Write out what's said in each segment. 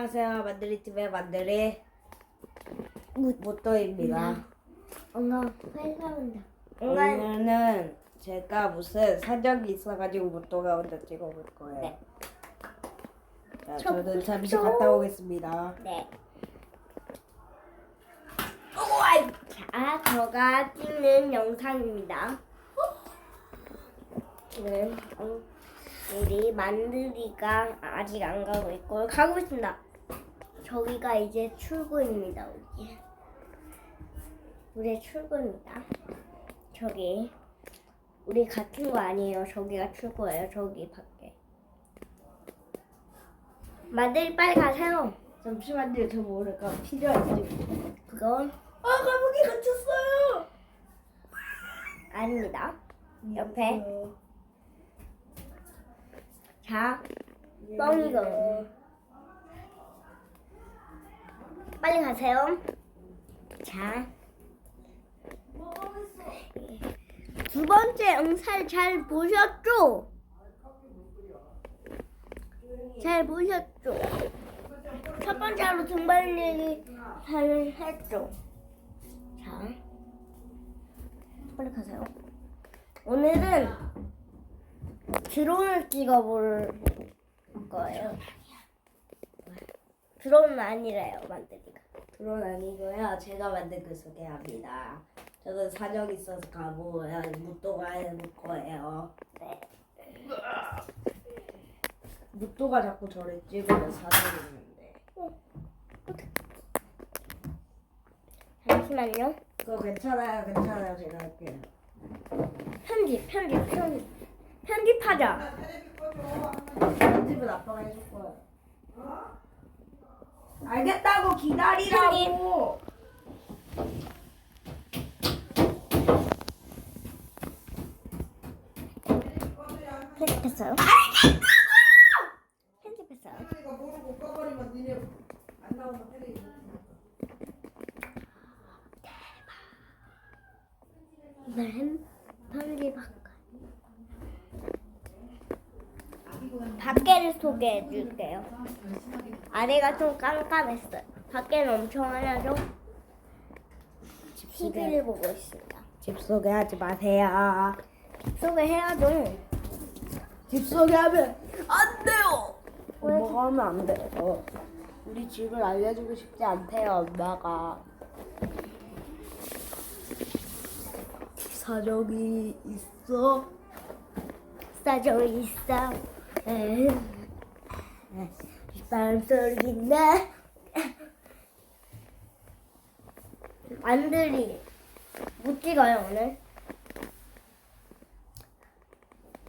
안녕하세요. 만들이TV의 만들이 모토입니다. 엄마 회사한다. 오늘은 제가 무슨 사정이 있어가지고 모토가 먼저 찍어볼 거예요. 네. 자, 저- 저는 잠시 저- 갔다 오겠습니다. 네. 오아이. 자, 저가 찍는 영상입니다. 네. 어, 우리 만들이가 아직 안 가고 있고 가고 있습니다. 저기가 이제 출구입니다. 여기. 우리 출구입니다. 저기 우리 같은 거 아니에요. 저기가 출구예요. 저기 밖에. 만들이 빨리 가세요. 잠시만요. 저 모를까 필요할지. 그건 아 감옥에 갇혔어요. 아닙니다. 옆에. 자, 뻥이거. 빨리 가세요. 자. 두 번째 영상 잘 보셨죠? 잘 보셨죠? 첫 번째로 등반 얘기 잘 했죠? 자, 빨리 가세요. 오늘은 드론을 찍어볼 거예요. 드론은 아니래요, 만들기가. 드론 아니고요. 제가 만든 그 소개합니다. 저는 사정 있어서 가보고요. 무토가 해볼 거예요. 네. 무토가 자꾸 저를 찍으면 사정이 있는데. 잠시만요. 그거 괜찮아요. 괜찮아요. 제가 할게요. 편집, 편집, 편집. 편집하자. 편집은 아빠가 해줄 거야. 알겠다고 기다리라고. 편집했어요? 편집했어요. 이번엔 편집할까? 밖에를 소개해 줄게요. 아래가 좀 깜깜했어요. 밖에는 엄청 하나죠? TV를 보고 있습니다. 집 소개하지 마세요. 소개해야죠. 집 소개하면 안 돼요. 엄마가 하면 안 돼요. 우리 집을 알려주고 싶지 않대요, 엄마가. 사정이 있어. 싸져 있어. 에이. 바람 소리인데. 만들이 못 찍어요 오늘.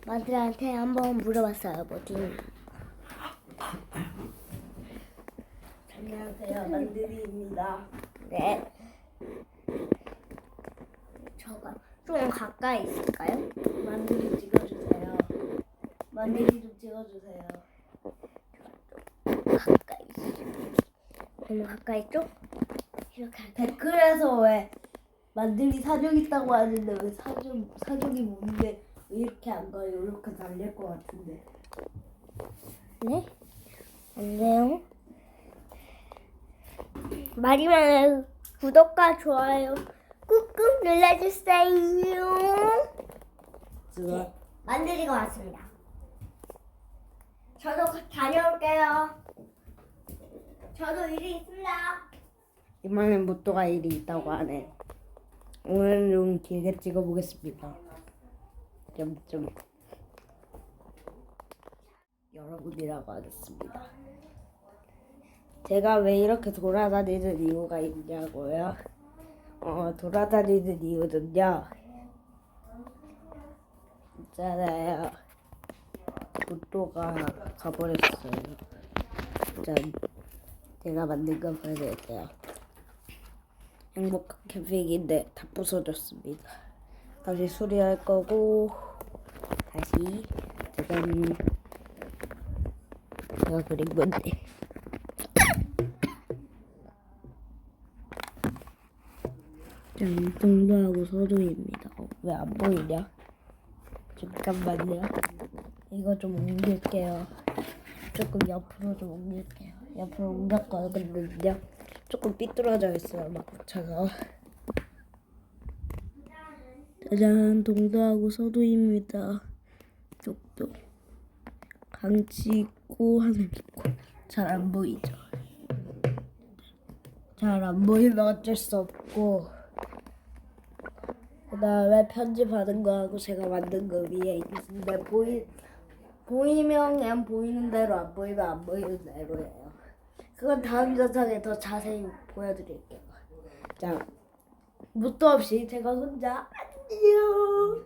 만들한테 한번 물어봤어요 뭐지? 안녕하세요, 만들이입니다. 네. 저가 좀 가까이 있을까요? 만들이 찍어주세요. 만들이 좀 찍어주세요. 가까이. 너무 가까이 좀 이렇게 할까요? 댓글에서 왜 만들이 사정 있다고 하는데 왜 사정 사정이 뭔데 왜 이렇게 안 가요? 이렇게 달릴 것 같은데. 네? 안 돼요. 마지막에 구독과 좋아요 꾹꾹 눌러주세요. 지금 만들이가 왔습니다. 저도 다녀올게요. 저도 일이 있습니다. 이번엔 모토가 일이 있다고 하네. 오늘은 좀 길게 찍어보겠습니다. 점점 여러분이라고 하겠습니다. 제가 왜 이렇게 돌아다니는 이유가 있냐고요? 어, 돌아다니는 이유는요. 있잖아요. 모토가 가버렸어요. 짠. 제가 만든 거 보여드릴게요. 행복한 캠핑인데 다 부서졌습니다. 다시 수리할 거고 다시 지금 제가 그린 건데 짠 동도하고 서도입니다. 어, 왜 안 보이냐? 잠깐만요. 이거 좀 옮길게요. 조금 옆으로 좀 옮길게요. 옆으로 옮겼거든요. 조금 삐뚤어져 있어요, 막차가. 짜잔, 동도하고 서도입니다. 쪽도 강치 있고 하늘 있고 잘 안 보이죠. 잘 안 보이면 어쩔 수 없고 그 다음에 편집하는 거하고 제가 만든 거 위에 있는데 보이 보이면 그냥 보이는 대로 안 보이면 안 보이는 대로예요. 그건 다음 영상에 더 자세히 보여드릴게요. 자, 묻도 없이 제가 혼자 안녕.